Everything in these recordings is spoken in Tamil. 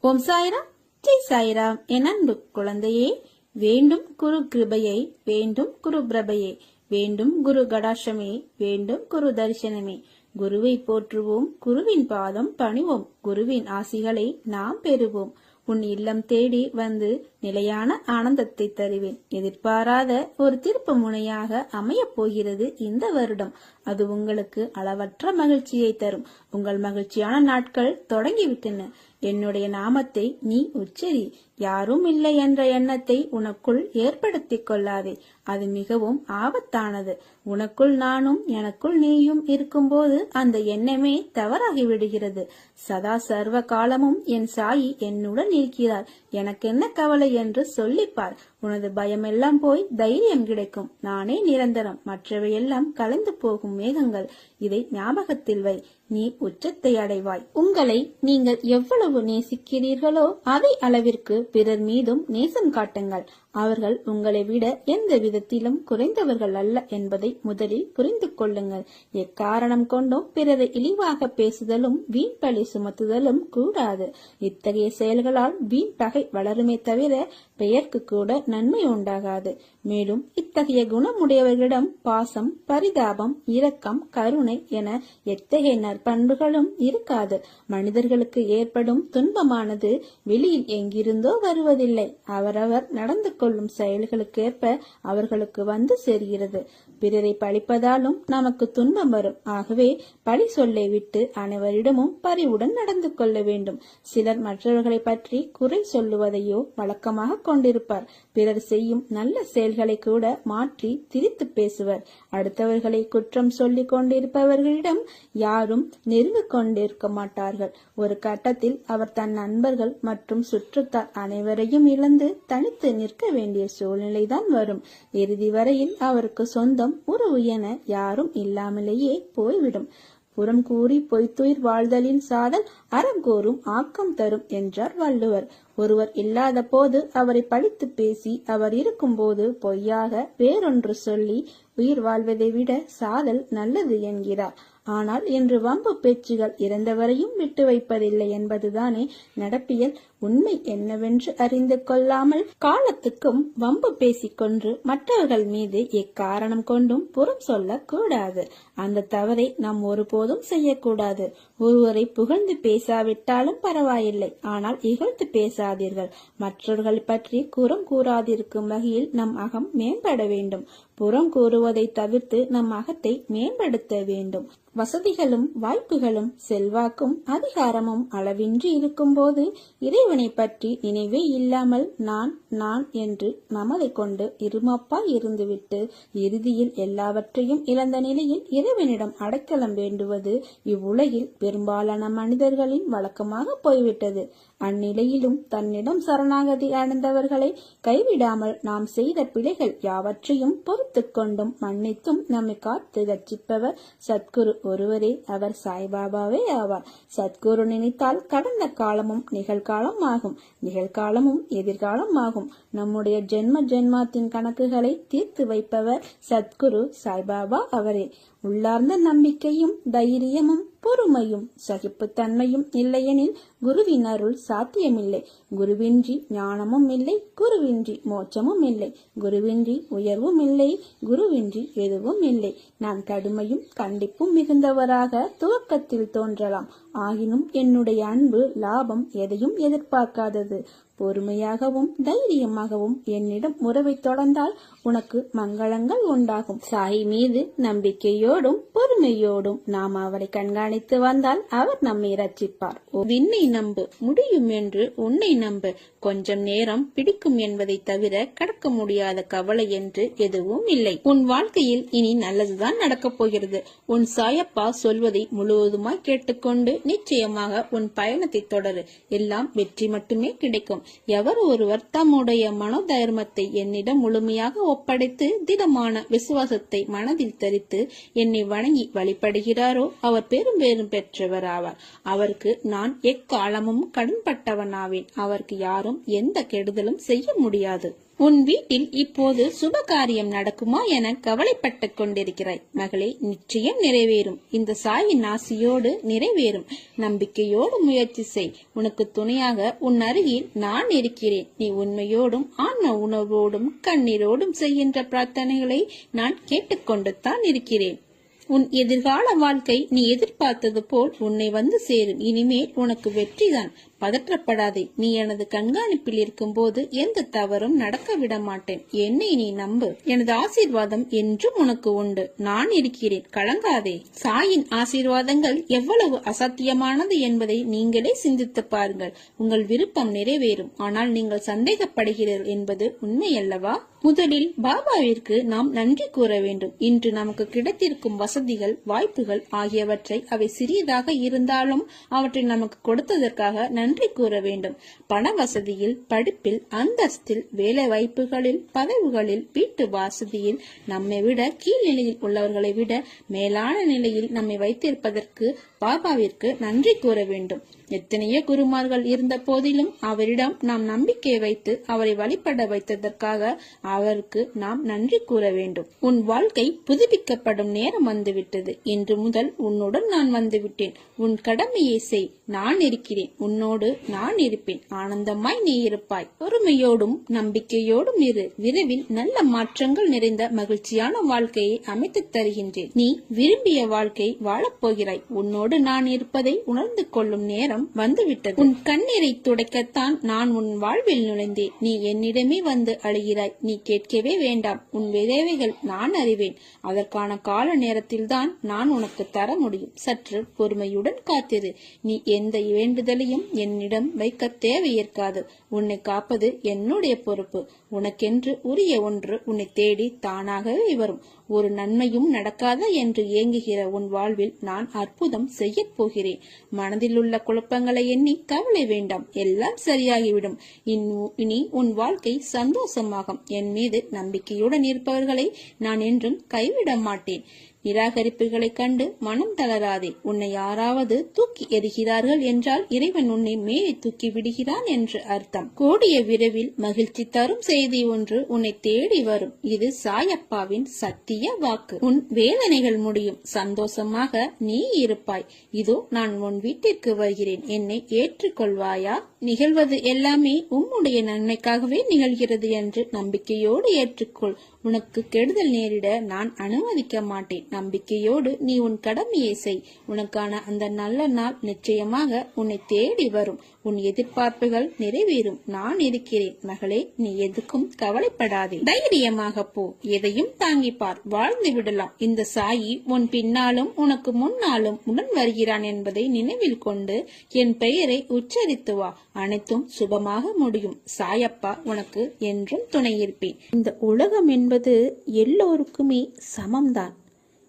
ஓம் சாய்ராம். ஜெய் சாய்ராம். என் அன்பு குழந்தையே வேண்டும் குரு கிருபையை வேண்டும் குரு பிரபையே வேண்டும் குரு கடாஷமே வேண்டும் குரு தரிசனமே. குருவை போற்றுவோம் குருவின் பாதம் பணிவோம் குருவின் ஆசிகளை நாம் பெறுவோம். உன் இல்லம் தேடி வந்து நிலையான ஆனந்தத்தை தருவேன். எதிர்பாராத ஒரு திருப்பு முனையாக அமையப் போகிறது இந்த வருடம். அது உங்களுக்கு அளவற்ற மகிழ்ச்சியை தரும். உங்கள் மகிழ்ச்சியான நாட்கள் தொடங்கிவிட்டன. என்னுடைய நாமத்தை நீ உச்சரி. யாரும் இல்லை என்ற எண்ணத்தை உனக்குள் ஏற்படுத்திக் கொள்ளாதே. அது மிகவும் ஆபத்தானது. உனக்குள் நானும் எனக்குள் நீயும் இருக்கும்போது அந்த எண்ணமே தவறாகி விடுகிறது சதா சர்வ காலமும் என் சாயி என்னுடன் இருக்கிறார். எனக்கு என்ன கவலை என்று சொல்லிப்பார். உனது பயமெல்லாம் போய் தைரியம் கிடைக்கும். நானே நிரந்தரம். மற்றவையெல்லாம் கலந்து போகும் மேகங்கள். இதை ஞாபகத்தில் வை. நீ உச்சத்தை அடைவாய். உங்களை நீங்கள் எவ்வளவு நேசிக்கிறீர்களோ அதை அளவிற்கு பிறர் மீதும் நேசம் காட்டுங்கள். அவர்கள் உங்களை விட எந்த விதத்திலும் குறைந்தவர்கள் அல்ல என்பதை முதலில் புரிந்து கொள்ளுங்கள். எக்காரணம் கொண்டும் பிறரை இழிவாக பேசுதலும் வீண் பழி சுமத்துதலும் கூடாது. இத்தகைய செயல்களால் வீண் பகை வளருமே தவிர பெயர்க்கு கூட நன்மை உண்டாகாது. மேலும் இத்தகைய குணமுடையவர்களிடம் பாசம் பரிதாபம் இரக்கம் கருணை என எத்தகைய நற்பண்புகளும் இருக்காது. மனிதர்களுக்கு ஏற்படும் துன்பமானது வெளியில் எங்கிருந்தோ வருவதில்லை. அவரவர் நடந்து கொள்ளும் செயல்களுக்கேற்ப அவர்களுக்கு வந்து சேர்கிறது. பிறரை பழிப்பதாலும் நமக்கு துன்பம் வரும். ஆகவே பழி சொல்லை விட்டு அனைவரிடமும் பரிவுடன் நடந்து கொள்ள வேண்டும். சிலர் மற்றவர்களை பற்றி குறை சொல்லுவதையோ வழக்கமாக கொண்டிருப்பார். பிறர் செய்யும் நல்ல செயல்களை கூட மாற்றி திரித்து பேசுவர். அடுத்தவர்களை குற்றம் சொல்லிக் கொண்டிருப்பவர்களிடம் யாரும் நெருங்க கொண்டிருக்க மாட்டார்கள். ஒரு கட்டத்தில் அவர் தன் நண்பர்கள் மற்றும் சுற்றத்தார் அனைவரையும் இழந்து தனித்து நிற்க வேண்டிய சூழ்நிலைதான் வரும். இறுதி வரையில் அவருக்கு சொந்தம் உறவு என யாரும் இல்லாமலேயே போய்விடும். புறம் கூறி பொய்த்துயிர் வாழ்தலின் சாதல் அறம் கூறும் ஆக்கம் தரும் என்றார் வள்ளுவர். ஒருவர் இல்லாத போது அவரை பழித்து பேசி அவர் இருக்கும்போது பொய்யாக வேறொன்று சொல்லி உயிர் வாழ்வதை விட சாதல் நல்லது என்கிறார். ஆனால் இன்று வம்பு பேச்சுகள் இறந்தவரையும் விட்டு வைப்பதில்லை என்பதுதானே நடப்பியல். உண்மை என்னவென்று அறிந்து கொள்ளாமல் காலத்துக்கும் வம்பு பேசிக்கொண்டு மற்றவர்கள் மீது எக்காரணம் கொண்டும் புறம் சொல்லக்கூடாது. அந்த தவறை நாம் ஒருபோதும் செய்யக்கூடாது. ஒருவரை புகழ்ந்து பேசாவிட்டாலும் பரவாயில்லை. ஆனால் இகழ்ந்து பேசாதீர்கள். மற்றவர்கள் பற்றி குறம் கூறாதிருக்கும் வகையில் நம் அகம் மேம்பட வேண்டும். புறம் கூறுவதை தவிர்த்து நம் அகத்தை மேம்படுத்த வேண்டும். வசதிகளும் வாய்ப்புகளும் செல்வாக்கும் அதிகாரமும் அளவின்றி இருக்கும்போது இறைவனை பற்றி நினைவே இல்லாமல் நான் நான் என்று மமதை கொண்டு இருமப்பா இருந்துவிட்டு இறுதியில் எல்லாவற்றையும் இழந்த நிலையில் இறைவனிடம் அடைக்கலம் வேண்டுவது இவ்வுலகில் பெரும்பாலான மனிதர்களின் வழக்கமாக போய்விட்டது. அந்நிலையிலும் தன்னிடம் சரணாகதி அடைந்தவர்களை கைவிடாமல் நாம் செய்த பிழைகள் யாவற்றையும் பொறுத்து கொண்டும் மன்னித்தும் நம்மை காத்து ரட்சிப்பவர் சத்குரு ஒருவரே அவர் சாய்பாபாவே ஆவார். சத்குரு நினைத்தால் கடந்த காலமும் நிகழ்காலம் ஆகும். நிகழ்காலமும் எதிர்காலம் ஆகும். நம்முடைய ஜென்ம ஜென்மாத்தின் கணக்குகளை தீர்த்து வைப்பவர் சத்குரு சாய்பாபா அவரே. உள்ளார்ந்த நம்பிக்கையும் தைரியமும் பொறுமையும் சகிப்புத்தன்மையும் இல்லையெனில் குருவின் அருள் சாத்தியமில்லை. குருவின்றி ஞானமும் இல்லை குருவின்றி மோட்சமும் இல்லை. குருவின்றி உயர்வும் இல்லை குருவின்றி எதுவும் இல்லை. நான் கடுமையும் கண்டிப்பும் மிகுந்தவராக துவக்கத்தில் தோன்றலாம். ஆயினும் என்னுடைய அன்பு லாபம் எதையும் எதிர்பார்க்காதது. பொறுமையாகவும் தைரியமாகவும் என்னிடம் உறவை தொடர்ந்தால் உனக்கு மங்களங்கள் உண்டாகும். சாய் மீது நம்பிக்கையோடும் பொறுமையோடும் நாம் அவரை கண்காணித்து வந்தால் அவர் நம்மை ரட்சிப்பார் விண்ணை நம்பு முடியும் என்று உன்னை நம்பு. கொஞ்சம் நேரம் பிடிக்கும் என்பதை தவிர கடக்க முடியாத கவலை என்று எதுவும் இல்லை. உன் வாழ்க்கையில் இனி நல்லதுதான் நடக்கப் போகிறது. உன் சாயப்பா சொல்வதை முழுவதுமாய் கேட்டுக்கொண்டு நிச்சயமாக உன் பயணத்தை தொடரு. எல்லாம் வெற்றி மட்டுமே கிடைக்கும். எவர் ஒருவர் தம்முடைய மனோதர்மத்தை என்னிடம் முழுமையாக ஒப்படைத்து திடமான விசுவாசத்தை மனதில் தரித்து என்னை வணங்கி வழிபடுகிறாரோ அவர் பெரும் பேரும் பெற்றவர் ஆவார். அவருக்கு நான் எக்காலமும் கடன்பட்டவனாவேன். அவருக்கு யாரும் எந்த கெடுதலும் செய்ய முடியாது. உன் வீட்டில் இப்போது சுப காரியம் நடக்குமா என கவலைப்பட்டு கொண்டிருக்கிறாய். மகளே நிச்சயம் நிறைவேறும். இந்த சாயின் ஆசியோடு நிறைவேறும். நம்பிக்கையோடு முயற்சி செய். உனக்கு துணையாக உன் அருகில் நான் இருக்கிறேன். நீ உண்மையோடும் ஆன்ம உணர்வோடும் கண்ணீரோடும் செய்கின்ற பிரார்த்தனைகளை நான் கேட்டுக்கொண்டு தான் இருக்கிறேன். உன் எதிர்கால வாழ்க்கை நீ எதிர்பார்த்தது போல் உன்னை வந்து சேரும். இனிமேல் உனக்கு வெற்றிதான். பதற்றப்படாதே. நீ எனது கண்காணிப்பில் இருக்கும்போது எந்த தவறும் நடக்க விட மாட்டேன் என்னை நீ நம்பு. எனது ஆசீர்வாதம் என்றும் உனக்கு உண்டு. நான் இருக்கிறேன். கலங்காதே. சாயின் ஆசீர்வாதங்கள் எவ்வளவு அசாத்தியமானது என்பதை நீங்களே சிந்தித்து பாருங்கள். உங்கள் விருப்பம் நிறைவேறும். ஆனால் நீங்கள் சந்தேகப்படுகிறீர்கள் என்பது உண்மையல்லவா? முதலில் பாபாவிற்கு நாம் நன்றி கூற வேண்டும். இன்று நமக்கு கிடைத்திருக்கும் வசதிகள் வாய்ப்புகள் ஆகியவற்றை அவை சிறியதாக இருந்தாலும் அவற்றை நமக்கு கொடுத்ததற்காக நன்றி நன்றி கூற வேண்டும். பண வசதியில் படிப்பில் அந்தஸ்தில் வேலை வாய்ப்புகளில் பதவிகளில் வீட்டு வசதியில் நம்மை விட கீழ்நிலையில் உள்ளவர்களை விட மேலான நிலையில் நம்மை வைத்திருப்பதற்கு பாபாவிற்கு நன்றி கூற வேண்டும். எத்தனையோ குருமார்கள் இருந்த போதிலும் அவரிடம் நாம் நம்பிக்கை வைத்து அவரை வழிபட வைத்ததற்காக அவருக்கு நாம் நன்றி கூற வேண்டும். உன் வாழ்க்கை புதுப்பிக்கப்படும் நேரம் வந்துவிட்டது. இன்று முதல் உன்னுடன் நான் வந்துவிட்டேன். உன் கடமையை செய். நான் இருக்கிறேன். உன்னோடு நான் இருப்பேன். ஆனந்தமாய் நீ இருப்பாய். பொறுமையோடும் நம்பிக்கையோடும் இரு. விரைவில் நல்ல மாற்றங்கள் நிறைந்த மகிழ்ச்சியான வாழ்க்கையை அமைத்து தருகின்றேன். நீ விரும்பிய வாழ்க்கை வாழப்போகிறாய். உன்னோடு நான் இருப்பதை உணர்ந்து கொள்ளும் நேரம் வந்துவிட்டது. உன் கண்ணீரை துடைக்கத்தான் நான் உன் வாழ்வில் நுழைந்தேன். நீ என்னிடமே வந்து அழுகிறாய். நீ கேட்கவே வேண்டாம். உன் விதவைகள் நான் அறிவேன். அதற்கான கால நேரத்தில்தான் நான் உனக்கு தர முடியும். சற்று பொறுமையுடன் காத்திரு. நீ எந்த வேண்டுதலையும் என்னிடம் வைக்க தேவையிருக்காது உன்னை காப்பது என்னுடைய பொறுப்பு. உனக்கென்று உரிய ஒன்று உன்னை தேடி தானாகவே வரும். ஒரு நன்மையும் நடக்காதா என்று ஏங்குகிற உன் வாழ்வில் நான் அற்புதம் செய்யப் போகிறேன். மனதில் உள்ள குழப்பங்களை எண்ணி கவலை வேண்டாம். எல்லாம் சரியாகிவிடும். இன்- இனி உன் வாழ்க்கை சந்தோஷமாகும். என் மீது நம்பிக்கையுடன் இருப்பவர்களை நான் என்றும் கைவிட மாட்டேன். நிராகரிப்புகளைக் கண்டு மனம் தளராதே. உன்னை யாராவது தூக்கி எறிகிறார்கள் என்றால் இறைவன் உன்னை மேலே தூக்கி விடுகிறான் என்று அர்த்தம். கூடிய விரைவில் மகிழ்ச்சி தரும் செய்தி ஒன்று உன்னை தேடி வரும். இது சாயப்பாவின் சத்திய வாக்கு. உன் வேதனைகள் முடியும். சந்தோஷமாக நீ இருப்பாய். இதோ நான் உன் வீட்டிற்கு வருகிறேன். என்னை ஏற்றுக்கொள்வாயா? நிகழ்வது எல்லாமே உம்முடைய நன்மைக்காகவே நிகழ்கிறது என்று நம்பிக்கையோடு ஏற்றுக்கொள். உனக்கு கெடுதல் நேரிட நான் அனுமதிக்க மாட்டேன். நம்பிக்கையோடு நீ உன் கடமையை செய். உனக்கான அந்த நல்ல நாள் நிச்சயமாக உன்னை தேடி வரும். உன் எதிர்பார்ப்புகள் நிறைவேறும். நான் இருக்கிறேன். மகளே நீ எதுக்கும் கவலைப்படாதே. தைரியமாக போ. எதையும் தாங்கிப்பார். வாழ்ந்து விடலாம். இந்த சாயி உன் பின்னாலும் உனக்கு முன்னாலும் உடன் வருகிறான் என்பதை நினைவில் கொண்டு என் பெயரை உச்சரித்து வா. அனைத்தும் சுபமாக முடியும். சாயப்பா உனக்கு என்றும் துணை இருப்பேன். இந்த உலகம் என்ன என்பது எல்லோருக்குமே சமம்தான்.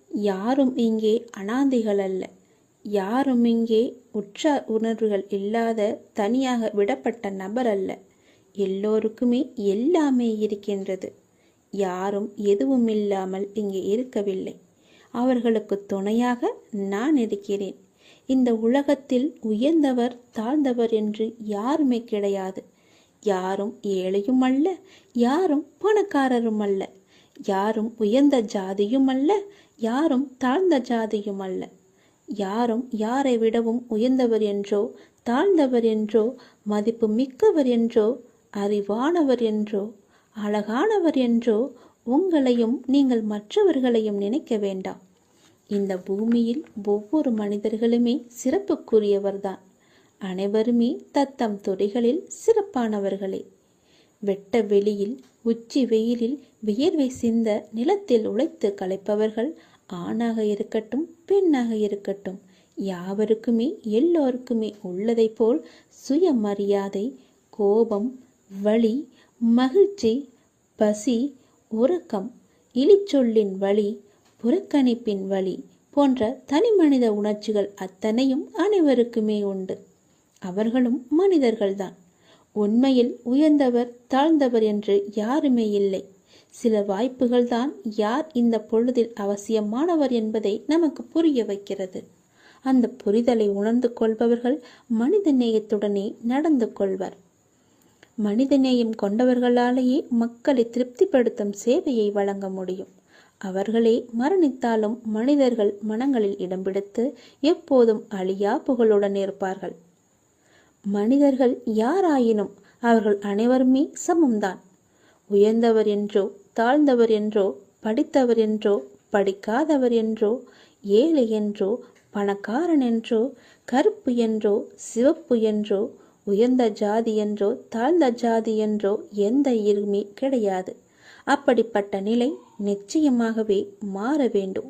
யாரும் இங்கே அனாதைகள் அல்ல. யாரும் இங்கே உற்ற உணர்வுகள் இல்லாத தனியாக விடப்பட்ட நபர் அல்ல. எல்லோருக்குமே எல்லாமே இருக்கின்றது. யாரும் எதுவும் இல்லாமல் இங்கே இருக்கவில்லை. அவர்களுக்கு துணையாக நான் இருக்கிறேன். இந்த உலகத்தில் உயர்ந்தவர் தாழ்ந்தவர் என்று யாருமே கிடையாது. யாரும் ஏழையும் அல்ல யாரும் பணக்காரரும் அல்ல யாரும் உயர்ந்த ஜாதியும் அல்ல யாரும் தாழ்ந்த ஜாதியும் அல்ல. யாரும் யாரை விடவும் உயர்ந்தவர் என்றோ தாழ்ந்தவர் என்றோ மதிப்பு மிக்கவர் என்றோ அறிவானவர் என்றோ அழகானவர் என்றோ உங்களையும் நீங்கள் மற்றவர்களையும் நினைக்க வேண்டாம். இந்த பூமியில் ஒவ்வொரு மனிதர்களுமே சிறப்புக்குரியவர்தான். அனைவருமே தத்தம் துறைகளில் சிறப்பானவர்களே. வெட்ட வெளியில் உச்சி வெயிலில் வியர்வை சிந்த நிலத்தில் உழைத்து களைப்பவர்கள் ஆணாக இருக்கட்டும் பெண்ணாக இருக்கட்டும் யாவருக்குமே எல்லோருக்குமே உள்ளதைப் போல் சுயமரியாதை கோபம் வழி மகிழ்ச்சி பசி உறக்கம் இழிச்சொல்லின் வழி புறக்கணிப்பின் வழி போன்ற தனிமனித உணர்ச்சிகள் அத்தனையும் அனைவருக்குமே உண்டு. அவர்களும் மனிதர்கள்தான். உண்மையில் உயர்ந்தவர் தாழ்ந்தவர் என்று யாருமே இல்லை. சில வாய்ப்புகள் தான் யார் இந்த பொழுதில் அவசியமானவர் என்பதை நமக்கு புரிய வைக்கிறது. அந்த புரிதலை உணர்ந்து கொள்பவர்கள் மனித நேயத்துடனே நடந்து கொள்வர். மனிதநேயம் கொண்டவர்களாலேயே மக்களை திருப்திப்படுத்தும் சேவையை வழங்க முடியும். அவர்களே மரணித்தாலும் மனிதர்கள் மனங்களில் இடம் பிடித்து எப்போதும் அழியா புகழுடன் இருப்பார்கள். மனிதர்கள் யாராயினும் அவர்கள் அனைவருமே சமம்தான். உயர்ந்தவர் என்றோ தாழ்ந்தவர் என்றோ படித்தவர் என்றோ படிக்காதவர் என்றோ ஏழை என்றோ பணக்காரன் என்றோ கருப்பு என்றோ சிவப்பு என்றோ உயர்ந்த ஜாதி என்றோ தாழ்ந்த ஜாதி என்றோ எந்த இருமே கிடையாது. அப்படிப்பட்ட நிலை நிச்சயமாகவே மாற வேண்டும்.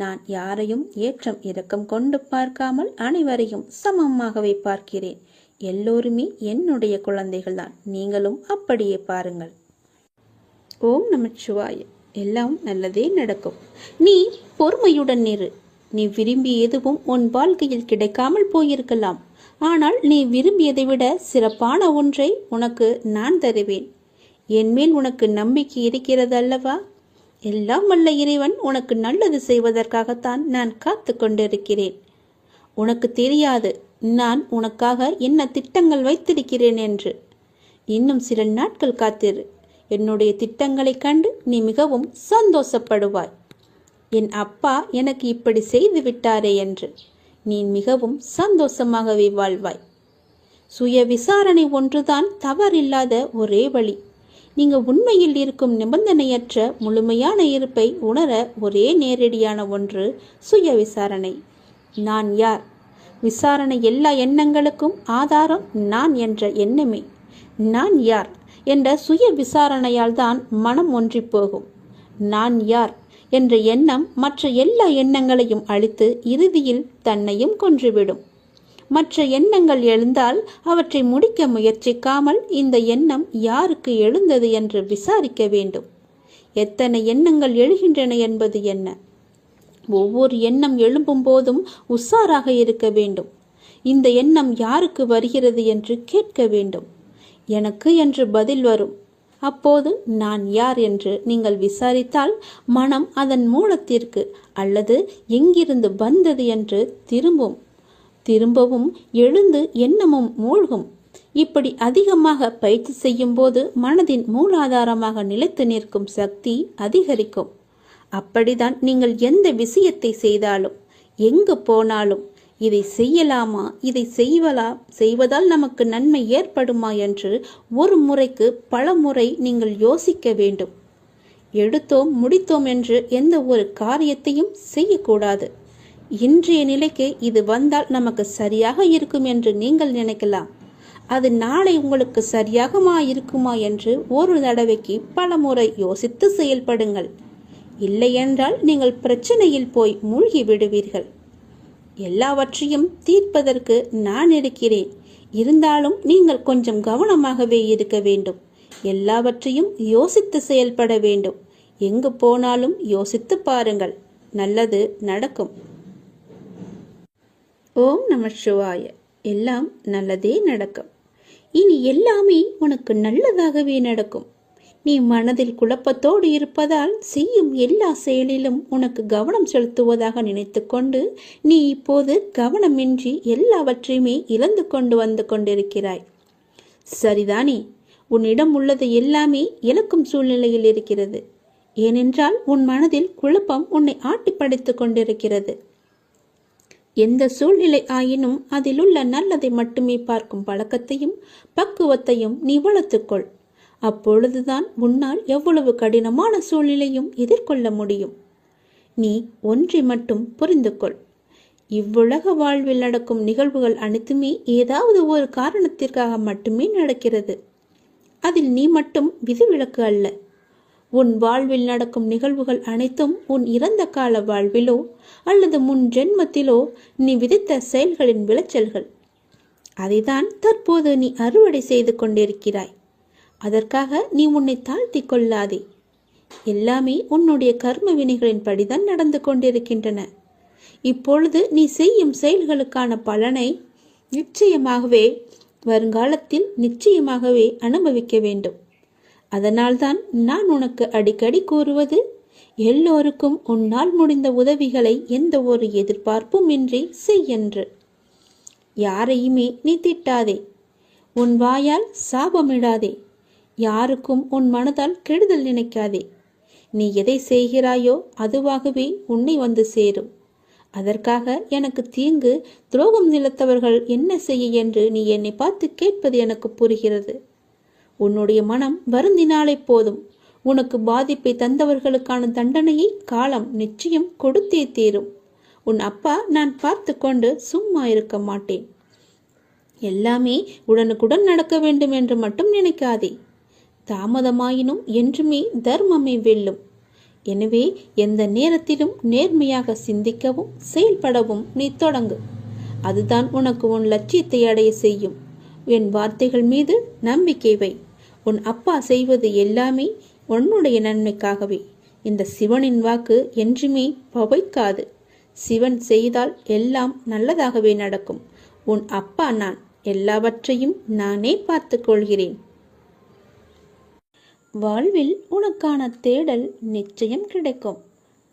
நான் யாரையும் ஏற்றம் இரக்கம் கொண்டு பார்க்காமல் அனைவரையும் சமமாகவே பார்க்கிறேன். எல்லோருமே என்னுடைய குழந்தைகள்தான். நீங்களும் அப்படியே பாருங்கள். ஓம் நமச்சிவாய. எல்லாம் நல்லதே நடக்கும். நீ பொறுமையுடன் இரு. நீ விரும்பிய எதுவும் உன் வாழ்க்கையில் கிடைக்காமல் போயிருக்கலாம். ஆனால் நீ விரும்பியதை விட சிறப்பான ஒன்றை உனக்கு நான் தருவேன். என் மேல் உனக்கு நம்பிக்கை இருக்கிறது அல்லவா எல்லாம் வல்ல இறைவன் உனக்கு நல்லது செய்வதற்காகத்தான் நான் காத்து கொண்டிருக்கிறேன். உனக்கு தெரியாது நான் உனக்காக என்ன திட்டங்கள் வைத்திருக்கிறேன் என்று. இன்னும் சில நாட்கள் காத்திரு. என்னுடைய திட்டங்களைக் கண்டு நீ மிகவும் சந்தோஷப்படுவாய். என் அப்பா எனக்கு இப்படி செய்து விட்டாரே என்று. நீ மிகவும் சந்தோஷமாகவே வாழ்வாய். சுய விசாரணை ஒன்றுதான் தவறில்லாத ஒரே வழி. நீங்க உண்மையில் இருக்கும் நிபந்தனையற்ற முழுமையான இருப்பை உணர ஒரே நேரடியான ஒன்று சுய விசாரணை. நான் யார்? விசாரணை எல்லா எண்ணங்களுக்கும் ஆதாரம் நான் என்ற எண்ணமே. நான் யார் என்ற சுய விசாரணையால் தான் மனம் ஒன்றிப் போகும். நான் யார் என்ற எண்ணம் மற்ற எல்லா எண்ணங்களையும் அழித்து இறுதியில் தன்னையும் கொன்றுவிடும். மற்ற எண்ணங்கள் எழுந்தால் அவற்றை முடிக்க முயற்சிக்காமல் இந்த எண்ணம் யாருக்கு எழுந்தது என்று விசாரிக்க வேண்டும். எத்தனை எண்ணங்கள் எழுகின்றன என்பது என்ன? ஒவ்வொரு எண்ணம் எழும்பும் போதும் உஷாராக இருக்க வேண்டும். இந்த எண்ணம் யாருக்கு வருகிறது என்று கேட்க வேண்டும். எனக்கு என்று பதில் வரும். அப்போது நான் யார் என்று நீங்கள் விசாரித்தால் மனம் அதன் மூலத்திற்கு அல்லது எங்கிருந்து வந்தது என்று திரும்பும். திரும்பவும் எழுந்து எண்ணமும் மூழ்கும். இப்படி அதிகமாக பயிற்சி செய்யும் போது மனதின் மூலாதாரமாக நிலைத்து நிற்கும் சக்தி அதிகரிக்கும். அப்படிதான் நீங்கள் எந்த விஷயத்தை செய்தாலும் எங்கு போனாலும் இதை செய்யலாமா இதை செய்வலா செய்வதால் நமக்கு நன்மை ஏற்படுமா என்று ஒரு முறைக்கு பல முறை நீங்கள் யோசிக்க வேண்டும். எடுத்தோம் முடித்தோம் என்று எந்த ஒரு காரியத்தையும் செய்யக்கூடாது. இன்றைய நிலைக்கு இது வந்தால் நமக்கு சரியாக இருக்கும் என்று நீங்கள் நினைக்கலாம். அது நாளை உங்களுக்கு சரியாகமா இருக்குமா என்று ஒரு தடவைக்கு பல முறை யோசித்து செயல்படுங்கள். இல்லையென்றால் நீங்கள் பிரச்சனையில் போய் மூழ்கி விடுவீர்கள். எல்லாவற்றையும் தீர்ப்பதற்கு நான் இருக்கிறேன். இருந்தாலும் நீங்கள் கொஞ்சம் கவனமாகவே இருக்க வேண்டும். எல்லாவற்றையும் யோசித்து செயல்பட வேண்டும். எங்கு போனாலும் யோசித்து பாருங்கள். நல்லது நடக்கும். ஓம் நம சிவாய. எல்லாம் நல்லதே நடக்கும். இனி எல்லாமே உனக்கு நல்லதாகவே நடக்கும். நீ மனதில் குழப்பத்தோடு இருப்பதால் செய்யும் எல்லா செயலிலும் உனக்கு கவனம் செலுத்துவதாக நினைத்துக்கொண்டு நீ இப்போது கவனமின்றி எல்லாவற்றையுமே இழந்து கொண்டு வந்து கொண்டிருக்கிறாய். சரிதானே? உன்னிடம் உள்ளது எல்லாமே இழக்கும் சூழ்நிலையில் இருக்கிறது. ஏனென்றால் உன் மனதில் குழப்பம் உன்னை ஆட்டிப்படைத்துக் கொண்டிருக்கிறது. எந்த சூழ்நிலை ஆயினும் அதிலுள்ள நல்லதை மட்டுமே பார்க்கும் பழக்கத்தையும் பக்குவத்தையும் நீ வளர்த்துக்கொள். அப்பொழுதுதான் உன்னால் எவ்வளவு கடினமான சூழ்நிலையும் எதிர்கொள்ள முடியும். நீ ஒன்றை மட்டும் புரிந்து கொள் இவ்வுலக வாழ்வில் நடக்கும் நிகழ்வுகள் அனைத்துமே ஏதாவது ஒரு காரணத்திற்காக மட்டுமே நடக்கிறது. அதில் நீ மட்டும் விதிவிலக்கு அல்ல. உன் வாழ்வில் நடக்கும் நிகழ்வுகள் அனைத்தும் உன் இறந்த கால வாழ்விலோ அல்லது முன் ஜென்மத்திலோ நீ விதித்த செயல்களின் விளைச்சல்கள். அதைதான் தற்போது நீ அறுவடை செய்து கொண்டிருக்கிறாய். அதற்காக நீ உன்னை தாழ்த்தி கொள்ளாதே. எல்லாமே உன்னுடைய கர்ம வினைகளின் படிதான் நடந்து கொண்டிருக்கின்றன. இப்பொழுது நீ செய்யும் செயல்களுக்கான பலனை நிச்சயமாகவே வருங்காலத்தில் நிச்சயமாகவே அனுபவிக்க வேண்டும். அதனால்தான் நான் உனக்கு அடிக்கடி கூறுவது எல்லோருக்கும் உன்னால் முடிந்த உதவிகளை எந்த ஒரு எதிர்பார்ப்பும் இன்றி செய்யென்று யாரையுமே நீ திட்டாதே. உன் வாயால் சாபமிடாதே. யாருக்கும் உன் மனதால் கெடுதல் நினைக்காதே. நீ எதை செய்கிறாயோ அதுவாகவே உன்னை வந்து சேரும். அதற்காக எனக்கு தீங்கு துரோகம் நிலத்தவர்கள் என்ன செய்ய என்று நீ என்னை பார்த்து கேட்பது எனக்கு புரிகிறது. உன்னுடைய மனம் வருந்தினாலே போதும். உனக்கு பாதிப்பை தந்தவர்களுக்கான தண்டனையை காலம் நிச்சயம் கொடுத்தே தீரும். உன் அப்பா நான் பார்த்து கொண்டு சும்மா இருக்க மாட்டேன். எல்லாமே உடனுக்குடன் நடக்க வேண்டும் என்று மட்டும் நினைக்காதே. தாமதமாயினும் என்றுமே தர்மமே வெல்லும். எனவே எந்த நேரத்திலும் நேர்மையாக சிந்திக்கவும் செயல்படவும் நீ தொடங்கு. அதுதான் உனக்கு உன் லட்சியத்தை அடைய செய்யும். என் வார்த்தைகள் மீது நம்பிக்கை வை. உன் அப்பா செய்வது எல்லாமே உன்னுடைய நன்மைக்காகவே. இந்த சிவனின் வாக்கு என்றுமே பவைக்காது சிவன் செய்தால் எல்லாம் நல்லதாகவே நடக்கும். உன் அப்பா நான். எல்லாவற்றையும் நானே பார்த்துக் கொள்கிறேன். வாழ்வில் உனக்கான தேடல் நிச்சயம் கிடைக்கும்.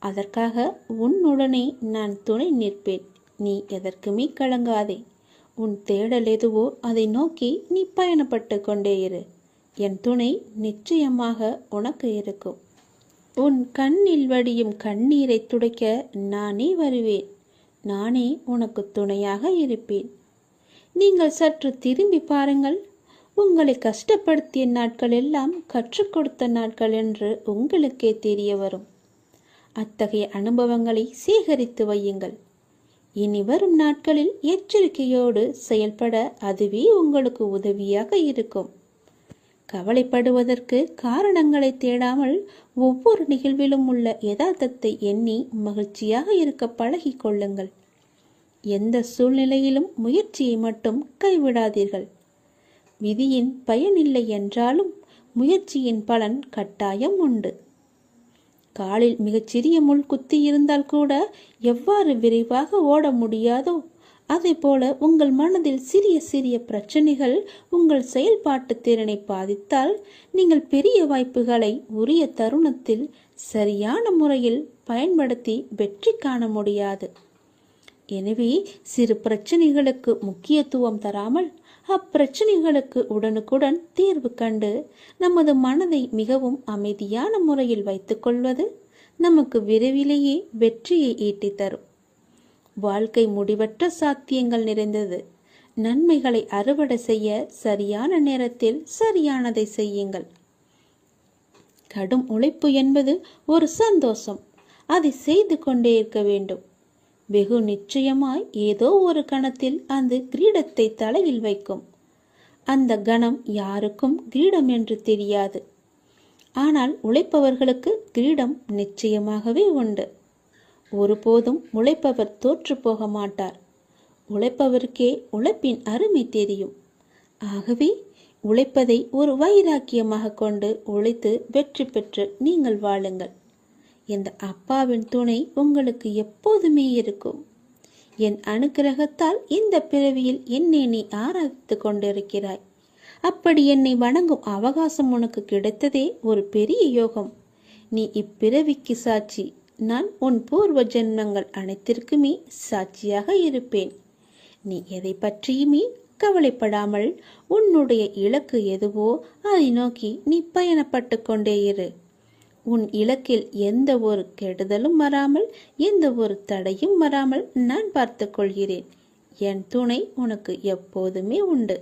அதற்காக உன்னுடனே நான் துணை நிற்பேன். நீ எதற்குமே கலங்காதே. உன் தேடல் எதுவோ அதை நோக்கி நீ பயணப்பட்டு கொண்டே இரு. என் துணை நிச்சயமாக உனக்கு இருக்கும். உன் கண்ணில் வடியும் கண்ணீரை துடைக்க நானே வருவேன். நானே உனக்கு துணையாக இருப்பேன். நீங்கள் சற்று திரும்பி பாருங்கள். உங்களை கஷ்டப்படுத்திய நாட்கள் எல்லாம் கற்றுக் கொடுத்த நாட்கள் என்று உங்களுக்கே தெரிய வரும். அத்தகைய அனுபவங்களை சேகரித்து வையுங்கள். இனி வரும் நாட்களில் எச்சரிக்கையோடு செயல்பட அதுவே உங்களுக்கு உதவியாக இருக்கும். கவலைப்படுவதற்கு காரணங்களை தேடாமல் ஒவ்வொரு நிகழ்விலும் உள்ள யதார்த்தத்தை எண்ணி மகிழ்ச்சியாக இருக்க பழகி கொள்ளுங்கள். எந்த சூழ்நிலையிலும் முயற்சியை மட்டும் கைவிடாதீர்கள். விதியின் பயனில்லை என்றாலும் முயற்சியின் பலன் கட்டாயம் உண்டு. காலில் மிகச்சிறிய முள் குத்தி இருந்தால் கூட எவ்வாறு விரைவாக ஓட முடியாதோ அதேபோல உங்கள் மனதில் சிறிய சிறிய பிரச்சனைகள் உங்கள் செயல்பாட்டு திறனை பாதித்தால் நீங்கள் பெரிய வாய்ப்புகளை உரிய தருணத்தில் சரியான முறையில் பயன்படுத்தி வெற்றி காண முடியாது. எனவே சிறு பிரச்சனைகளுக்கு முக்கியத்துவம் தராமல் அப்பிரச்சனைகளுக்கு உடனுக்குடன் தீர்வு கண்டு நமது மனதை மிகவும் அமைதியான முறையில் வைத்துக்கொள்வது நமக்கு விரைவிலேயே வெற்றியை ஈட்டித் தரும் வாழ்க்கை முடிவற்ற சாத்தியங்கள் நிறைந்தது. நன்மைகளை அறுவடை செய்ய சரியான நேரத்தில் சரியானதை செய்யுங்கள். கடும் உழைப்பு என்பது ஒரு சந்தோஷம். அதை செய்து கொண்டே இருக்க வேண்டும். வெகு நிச்சயமாய் ஏதோ ஒரு கணத்தில் அந்த கிரீடத்தை தலையில் வைக்கும். அந்த கணம் யாருக்கும் கிரீடம் என்று தெரியாது. ஆனால் உழைப்பவர்களுக்கு கிரீடம் நிச்சயமாகவே உண்டு. ஒருபோதும் உழைப்பவர் தோற்று போக மாட்டார் உழைப்பவருக்கே உழைப்பின் அருமை தெரியும். ஆகவே உழைப்பதை ஒரு வைராக்கியமாக கொண்டு உழைத்து வெற்றி பெற்று நீங்கள் வாழுங்கள். இந்த அப்பாவின் துணை உங்களுக்கு எப்போதுமே இருக்கும். என் அனுக்கிரகத்தால் இந்த பிறவியில் என்னை நீ ஆராதித்து கொண்டிருக்கிறாய். அப்படி என்னை வணங்கும் அவகாசம் உனக்கு கிடைத்ததே ஒரு பெரிய யோகம். நீ இப்பிறவிக்கு சாட்சி. நான் உன் பூர்வ ஜென்மங்கள் அனைத்திற்குமே சாட்சியாக இருப்பேன். நீ எதை பற்றியுமே கவலைப்படாமல் உன்னுடைய இலக்கு எதுவோ அதை நோக்கி நீ பயணப்பட்டு கொண்டே இரு. உன் இலக்கில் எந்த ஒரு கெடுதலும் வராமல் எந்த ஒரு தடையும் வராமல் நான் பார்த்துக்கொள்கிறேன் என் துணை உனக்கு எப்போதுமே உண்டு.